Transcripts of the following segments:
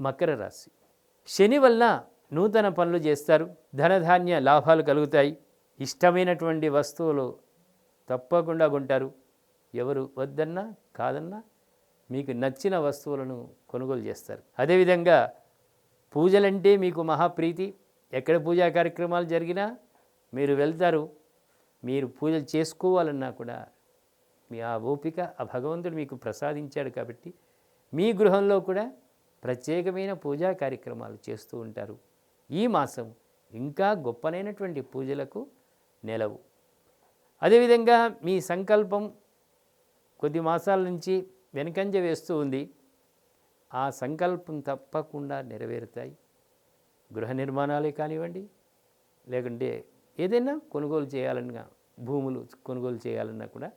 మకర రాశి. శని వల్ల నూతన పనులు చేస్తారు. ధనధాన్య లాభాలు కలుగుతాయి. ఇష్టమైనటువంటి వస్తువులు తప్పకుండా కొంటారు. ఎవరు వద్దన్నా కాదన్నా మీకు నచ్చిన వస్తువులను కొనుగోలు చేస్తారు. అదేవిధంగా పూజలంటే మీకు మహాప్రీతి. ఎక్కడ పూజా కార్యక్రమాలు జరిగినా మీరు వెళ్తారు. మీరు పూజలు చేసుకోవాలన్నా కూడా మీ ఆ ఓపిక ఆ భగవంతుడు మీకు ప్రసాదించాడు కాబట్టి మీ గృహంలో కూడా ప్రత్యేకమైన పూజా కార్యక్రమాలు చేస్తూ ఉంటారు. ఈ మాసం ఇంకా గొప్పనైనటువంటి పూజలకు నెలవు. అదేవిధంగా మీ సంకల్పం కొద్ది మాసాల నుంచి వెనకంజ వేస్తూ ఉంది. ఆ సంకల్పం తప్పకుండా నెరవేరుతాయి. గృహ నిర్మాణాలే కానివ్వండి లేకుంటే ఏదైనా కొనుగోలు చేయాలన్నా భూములు కొనుగోలు చేయాలన్నా కూడా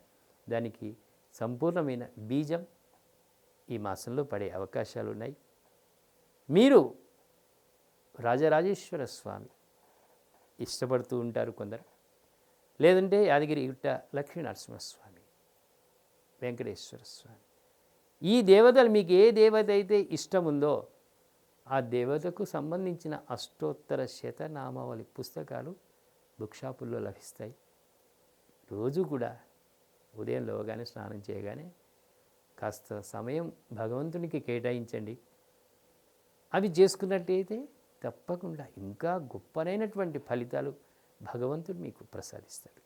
దానికి సంపూర్ణమైన బీజం ఈ మాసంలో పడే అవకాశాలు ఉన్నాయి మీరు రాజరాజేశ్వర స్వామి ఇష్టపడుతూ ఉంటారు కొందరు. లేదంటే యాదగిరి గుట్ట లక్ష్మీ నరసింహస్వామి వెంకటేశ్వర స్వామి. ఈ దేవతలు మీకు ఏ దేవత అయితే ఇష్టం ఉందో ఆ దేవతకు సంబంధించిన అష్టోత్తర శతనామావళి పుస్తకాలు బుక్ షాపుల్లో లభిస్తాయి. రోజు కూడా ఉదయం లేవగానే స్నానం చేయగానే కాస్త సమయం భగవంతునికి కేటాయించండి. అవి చేసుకున్నట్టయితే తప్పకుండా ఇంకా గొప్పనైనటువంటి ఫలితాలు భగవంతుడు మీకు ప్రసాదిస్తాడు.